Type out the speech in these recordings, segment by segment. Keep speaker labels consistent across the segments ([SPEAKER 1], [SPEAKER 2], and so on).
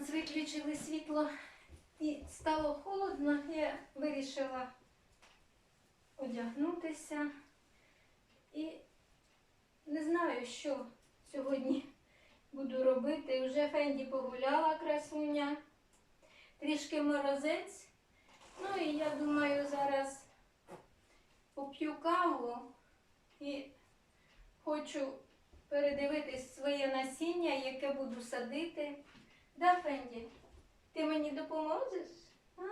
[SPEAKER 1] нас виключили світло і стало холодно, я вирішила одягнутися і не знаю, що сьогодні буду робити. Вже Фенді погуляла красуня, трішки морозець. Ну і я думаю, зараз поп'ю каву і хочу передивитись своє насіння, яке буду садити. Да, Фенді? Ти мені допоможеш? А?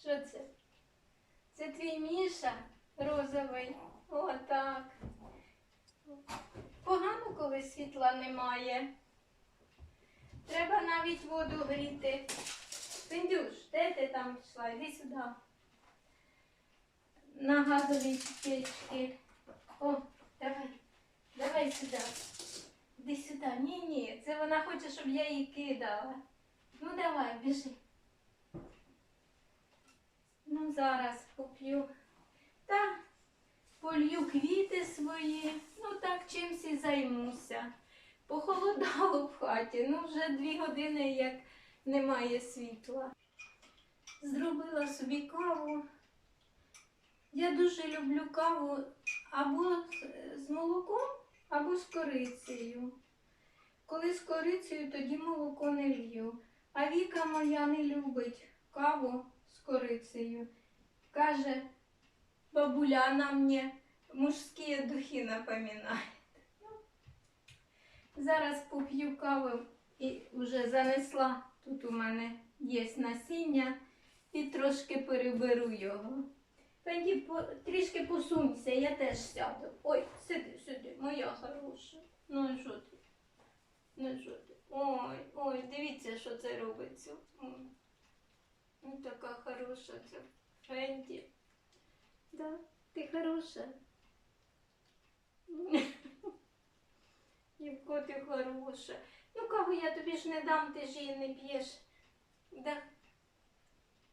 [SPEAKER 1] Що це? Це твій Міша розовий. О, так. Погано, коли світла немає. Треба навіть воду гріти. Фендюш, де ти там пішла? Іди сюди. На газовій печці. О, давай. Давай сюди. Іди сюди. Ні, ні. Це вона хоче, щоб я її кидала. Ну давай, біжи. Ну, зараз поп'ю. Та полью квіти свої. Ну так чимсь і займуся. Похолодало в хаті. Ну, вже дві години, як немає світла. Зробила собі каву. Я дуже люблю каву або з молоком, або з корицею. Коли з корицею, тоді молоко не лью. А Віка моя не любить каву з корицею. Каже, бабуля, она мне мужські духи напоминає. Зараз поп'ю каву і вже занесла. Тут у мене є насіння і трошки переберу його. Пенді, по, трішки посунься, я теж сяду. Ой, сиди, сиди, моя хороша. Ну і що ти? Ну і що ти? Ой, ой, дивіться, що це робиться. Ой. Ну, така хороша ця Фенді. Да, ти хороша. Євко, ти хороша. Ну, каву я тобі ж не дам, ти ж її не п'єш. Да.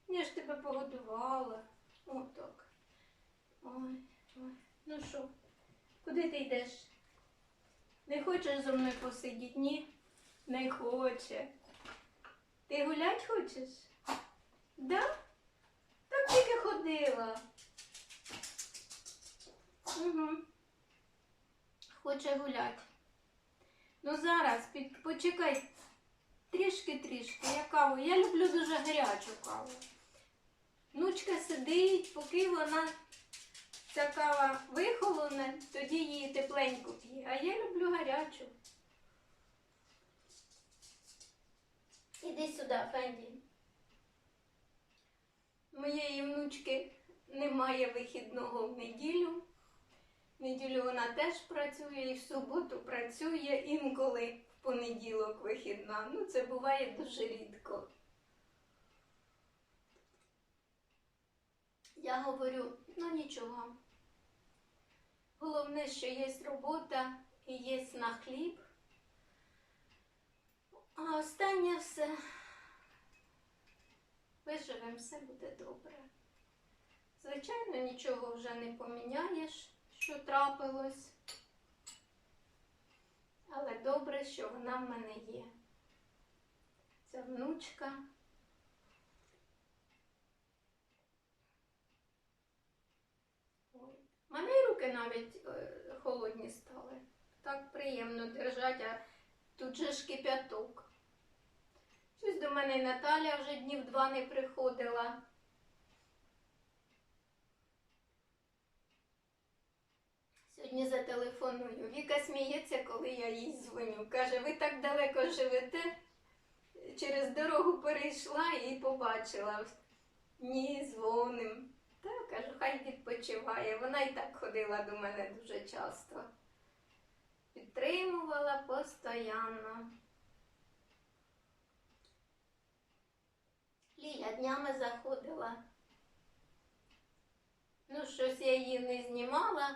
[SPEAKER 1] Я ж тебе погодувала. Отак. Ой, ой. Ну що, куди ти йдеш? Не хочеш зо мною посидіти? Ні? Не хоче. Ти гулять хочеш? Да? Так тільки ходила. Угу. Хоче гуляти. Ну зараз, під, почекай трішки-трішки. Я каву. Я люблю дуже гарячу каву. Внучка сидить, поки вона ця кава вихолоне, тоді її тепленько п'є. А я люблю гарячу. Іди сюди, Фенді. Моєї внучки немає вихідного в неділю. В неділю вона теж працює і в суботу працює інколи в понеділок вихідна. Ну, це буває дуже рідко. Я говорю, ну нічого. Головне, що є робота і є на хліб. А останнє все виживемо, все буде добре. Звичайно, нічого вже не поміняєш, що трапилось. Але добре, що вона в мене є. Ця внучка. Ой. У мене й руки навіть е, холодні стали. Так приємно держать, а тут же ж кип'яток. Щось до мене й Наталя вже днів два не приходила. Сьогодні зателефоную. Віка сміється, коли я їй дзвоню. Каже, ви так далеко живете, через дорогу перейшла і побачила. Ні, дзвоним. Та кажу, хай відпочиває. Вона і так ходила до мене дуже часто. Підтримувала постійно. Ліля днями заходила. Ну, щось я її не знімала.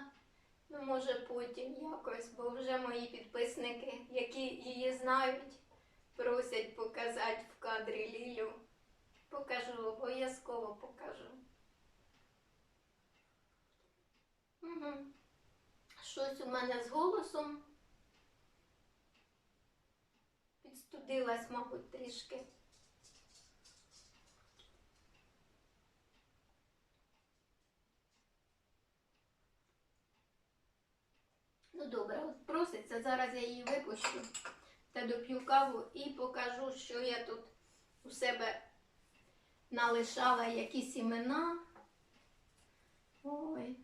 [SPEAKER 1] Ну, може, потім якось, бо вже мої підписники, які її знають, просять показати в кадрі Лілю. Покажу, обов'язково покажу. Щось у мене з голосом. Студилась, мабуть, трішки. Ну добре, проситься, зараз я її випущу та доп'ю каву і покажу, що я тут у себе налишала якісь імена. Ой.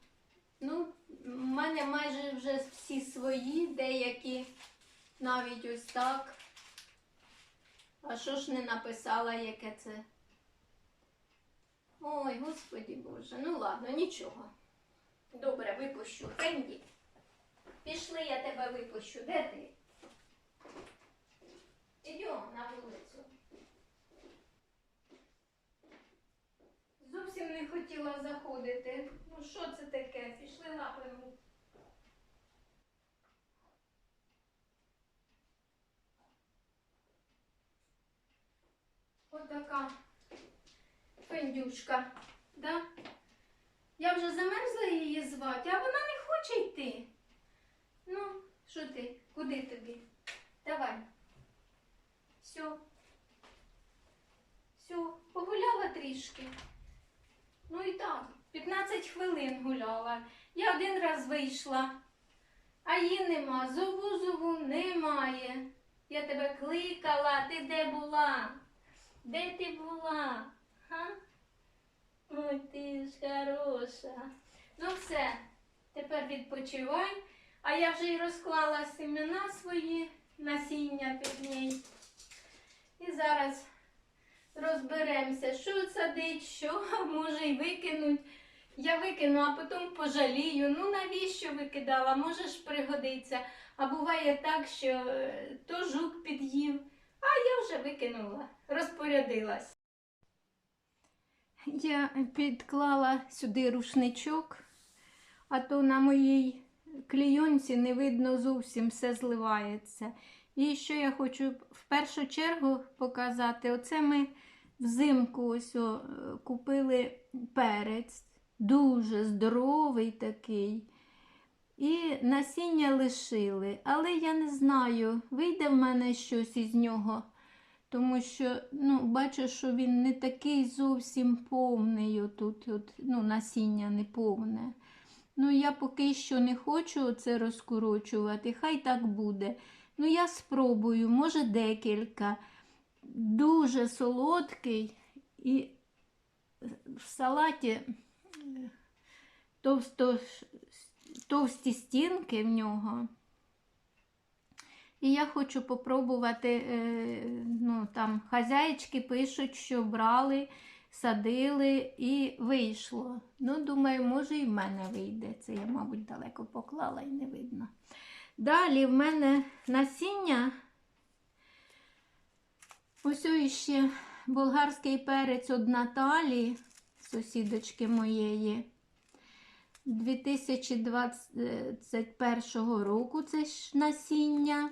[SPEAKER 1] Ну, в мене майже вже всі свої, деякі навіть ось так. А що ж не написала, яке це? Ой, господі Боже, ну ладно, нічого. Добре, випущу. Фенді. Пішли, я тебе випущу. Де ти? Ідемо на вулицю. Зовсім не хотіла заходити. Ну що це таке? Пішли лапами. Отака фендюшка, да? Я вже замерзла її звати, а вона не хоче йти. Ну, що ти? Куди тобі? Давай. Все. Все, погуляла трішки. Ну і так, 15 хвилин гуляла. Я один раз вийшла, а її нема. Зову зову немає. Я тебе кликала, ти де була? Де ти була? Га? Ой, ти ж хороша. Ну все, тепер відпочивай. А я вже й розклала семена свої насіння під ній. І зараз розберемося, що садить, що може й викинуть. Я викину, а потім пожалію. Ну навіщо викидала? Може ж пригодиться. А буває так, що е, то жук під'їв, а я вже викинула, розпорядилась. Я підклала сюди рушничок, а то на моїй клійонці не видно зовсім все зливається. І що я хочу в першу чергу показати, оце ми взимку ось о, купили перець, дуже здоровий такий. І насіння лишили, але я не знаю, вийде в мене щось із нього, тому що ну, бачу, що він не такий зовсім повний. Отут, от, ну, насіння не повне. Ну, я поки що не хочу це розкорочувати, хай так буде. Ну, я спробую, може декілька. Дуже солодкий і в салаті товсто, товсті стінки в нього. І я хочу попробувати, е, ну там хазяїчки пишуть, що брали, садили і вийшло. Ну, думаю, може і в мене вийде. Це я, мабуть, далеко поклала і не видно. Далі в мене насіння. Ось іще болгарський перець од Наталі, сусідочки моєї. 2021 року це ж насіння.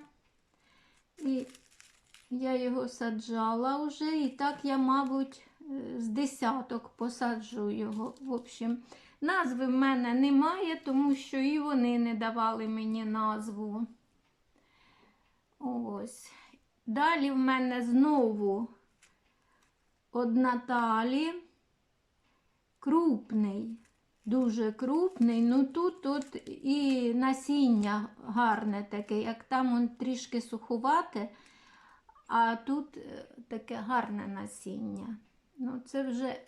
[SPEAKER 1] І я його саджала вже, і так я, мабуть, з десяток посаджу його. В общем, назви в мене немає, тому що і вони не давали мені назву. Ось. Далі в мене знову од Наталі. Крупний, дуже крупний. Ну тут от і насіння гарне таке, як там он трішки сухувате, а тут е, таке гарне насіння. Ну, це вже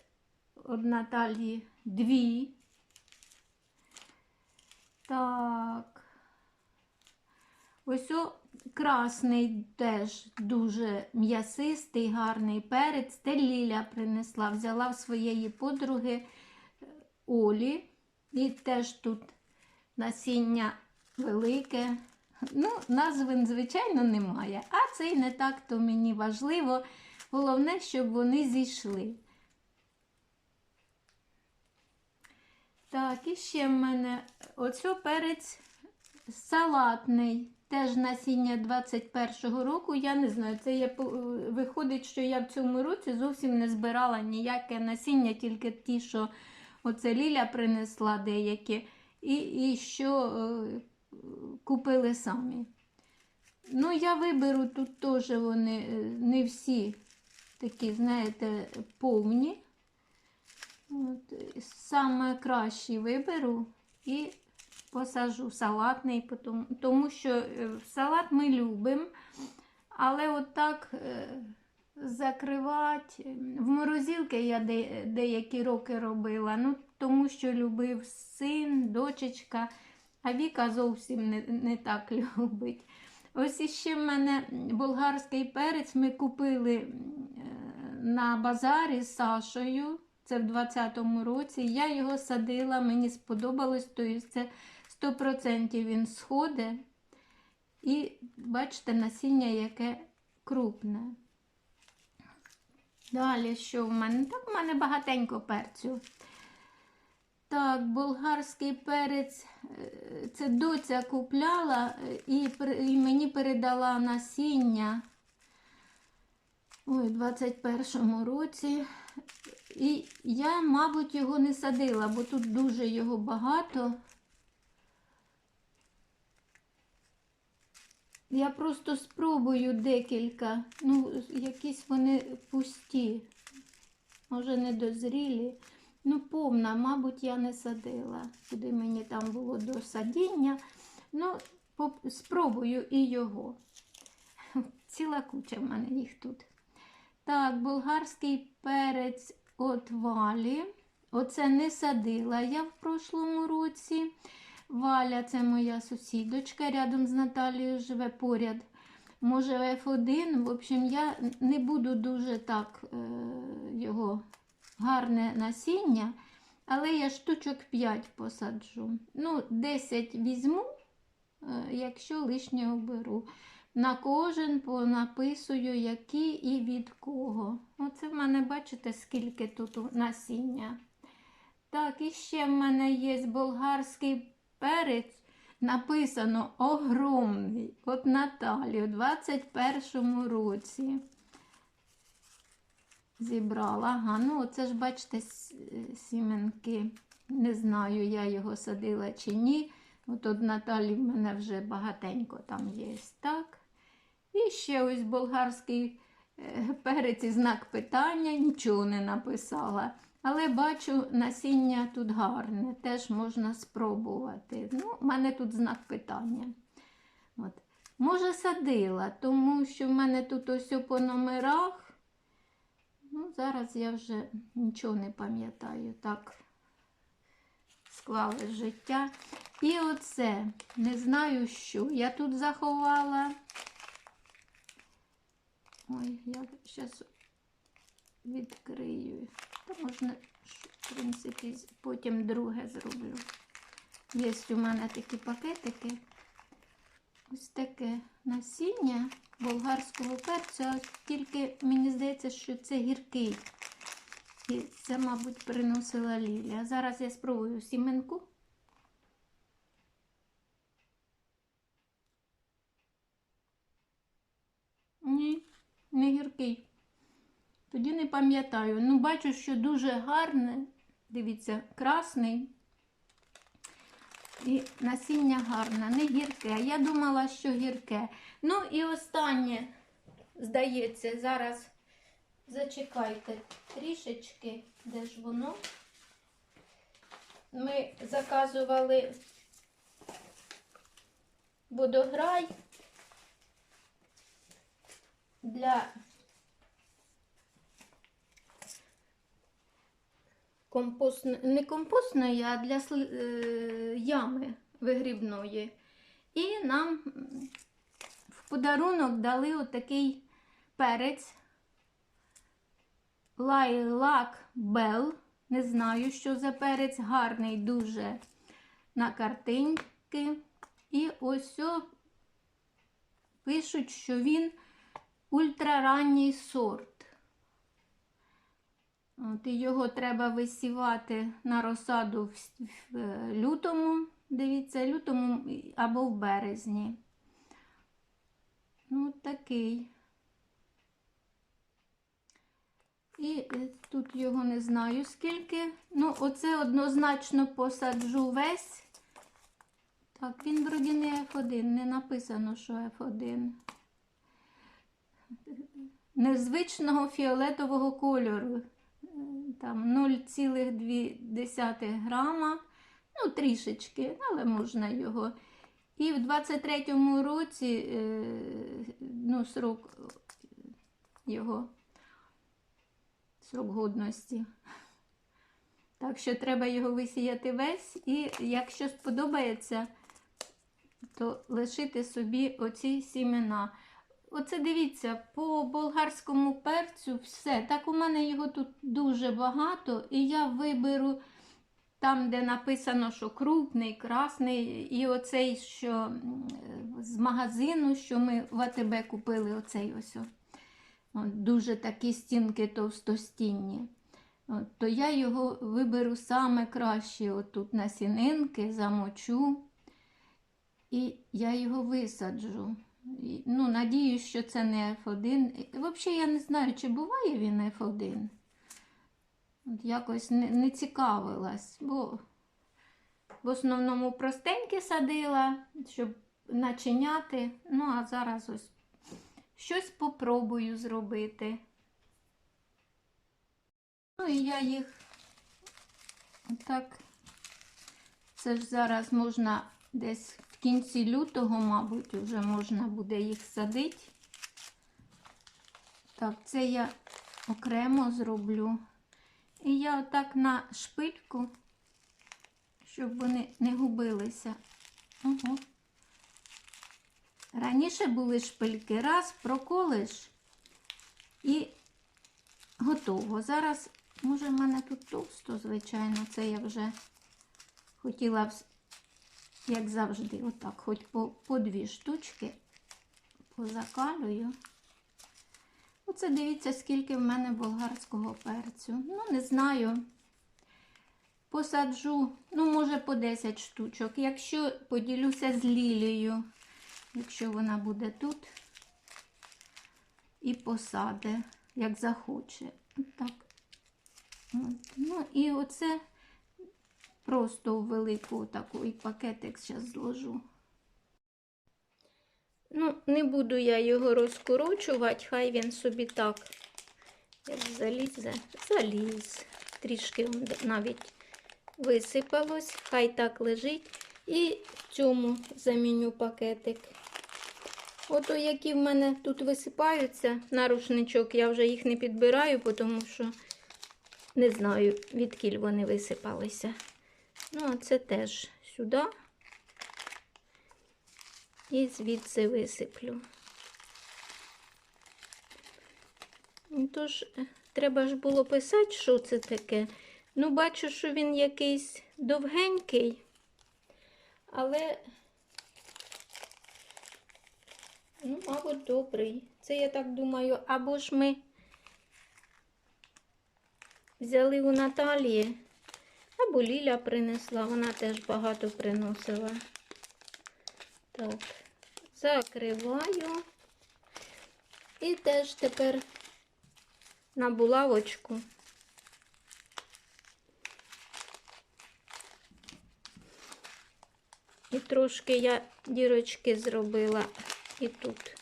[SPEAKER 1] од Наталі дві. Так. Ось о красний теж дуже м'ясистий, гарний перець. Те Ліля принесла, взяла в своєї подруги е, Олі. І теж тут насіння велике. Ну, назви, звичайно, немає. А це й не так, то мені важливо. Головне, щоб вони зійшли. Так, і ще в мене оцю перець салатний. Теж насіння 21-го року. Я не знаю, це є, виходить, що я в цьому році зовсім не збирала ніяке насіння, тільки ті, що оце Ліля принесла деякі, і, і що е, купили самі. Ну, я виберу тут теж вони е, не всі такі, знаєте, повні. От, е, саме кращі виберу і посажу салатний, тому що е, салат ми любимо, але от е, закривати. В морозилки я де, деякі роки робила, ну, тому що любив син, дочечка, а Віка зовсім не, не так любить. Ось іще в мене болгарський перець ми купили е, на базарі з Сашою. Це в 20-му році. Я його садила, мені сподобалось, тобто це 100% він сходить. І бачите, насіння яке крупне. Далі, що в мене? Так, в мене багатенько перцю. Так, болгарський перець, е, це доця купляла е, і, мені передала насіння у 21-му році. І я, мабуть, його не садила, бо тут дуже його багато. Я просто спробую декілька. Ну, якісь вони пусті, може недозрілі. Ну, повна, мабуть, я не садила. Куди мені там було до садіння. Ну, спробую і його. Ціла куча в мене їх тут. Так, болгарський перець от валі. Оце не садила я в прошлому році. Валя, це моя сусідочка, рядом з Наталією живе поряд. Може, F1. В общем, я не буду дуже так е, його гарне насіння, але я штучок 5 посаджу. Ну, 10 візьму, е, якщо лишнього беру. На кожен понаписую, які і від кого. Оце в мене, бачите, скільки тут насіння. Так, і ще в мене є болгарський перець. Написано огромний. От Наталі у 21-му році. Зібрала. Ага, ну оце ж, бачите, сіменки. Не знаю, я його садила чи ні. От от Наталі в мене вже багатенько там є. Так. І ще ось болгарський е, перець і знак питання, нічого не написала. Але бачу, насіння тут гарне, теж можна спробувати. Ну, в мене тут знак питання. От. Може, садила, тому що в мене тут ось по номерах. Ну, зараз я вже нічого не пам'ятаю. Так склалось життя. І оце, не знаю що. Я тут заховала. Ой, я зараз відкрию. Та можна, в принципі, потім друге зроблю. Є у мене такі пакетики. Ось таке насіння болгарського перцю, тільки мені здається, що це гіркий. І це, мабуть, приносила Лілія. Зараз я спробую сіменку. Ні, не гіркий. Тоді не пам'ятаю. Ну, бачу, що дуже гарне. Дивіться, красний. І насіння гарне, не гірке. Я думала, що гірке. Ну і останнє, здається, зараз зачекайте трішечки, де ж воно. Ми заказували водограй для компостної, не компостної, а для е, ями вигрібної. І нам в подарунок дали отакий перець Лайлак Бел. Не знаю, що за перець, гарний дуже на картинки. І ось пишуть, що він ультраранній сорт. От, і його треба висівати на розсаду в, е, лютому, дивіться, лютому або в березні. Ну, такий. І е, тут його не знаю скільки. Ну, оце однозначно посаджу весь. Так, він вроді не F1, не написано, що F1. Незвичного фіолетового кольору. Там 0,2 грама. Ну, трішечки, але можна його. І в 23-му році е, ну, срок його срок годності. Так що треба його висіяти весь, і якщо сподобається, то лишити собі оці сімена. Оце дивіться, по болгарському перцю все. Так у мене його тут дуже багато, і я виберу там, де написано, що крупний, красний, і оцей, що з магазину, що ми в АТБ купили, оцей ось. От, дуже такі стінки товстостінні. От, то я його виберу саме краще отут на сінинки, замочу, і я його висаджу. Ну, надіюсь, що це не F1. Взагалі, я не знаю, чи буває він F1. От якось не, не цікавилась, бо в основному простенькі садила, щоб начиняти. Ну, а зараз ось щось попробую зробити. Ну і я їх так. Це ж зараз можна десь кінці лютого, мабуть, вже можна буде їх садити. Так, це я окремо зроблю. І я отак на шпильку, щоб вони не губилися. Ого. Раніше були шпильки, раз проколиш і готово. Зараз, може, в мене тут товсто, звичайно, це я вже хотіла, як завжди, отак, хоч по, по дві штучки позакалюю. Оце дивіться, скільки в мене болгарського перцю. Ну, не знаю. Посаджу, ну, може, по 10 штучок. Якщо поділюся з Лілією, якщо вона буде тут, і посаде, як захоче. Так. От. Ну, і оце просто у велику таку і пакетик зараз зложу. Ну, не буду я його розкорочувати, хай він собі так, як залізе, заліз. Трішки навіть висипалось, хай так лежить. І в цьому заміню пакетик. Ото які в мене тут висипаються на рушничок, я вже їх не підбираю, тому що не знаю, відкіль вони висипалися. Ну, а це теж сюди. І звідси висиплю. Ну, Тож, е, треба ж було писати, що це таке. Ну, бачу, що він якийсь довгенький, але, ну, мабуть, добрий. Це я так думаю, або ж ми взяли у Наталії, або Ліля принесла, вона теж багато приносила. Так, закриваю. І теж тепер на булавочку. І трошки я дірочки зробила і тут.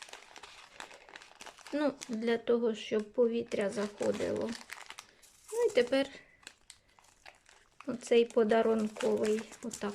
[SPEAKER 1] Ну, для того, щоб повітря заходило. Ну і тепер оцей подарунковий отак.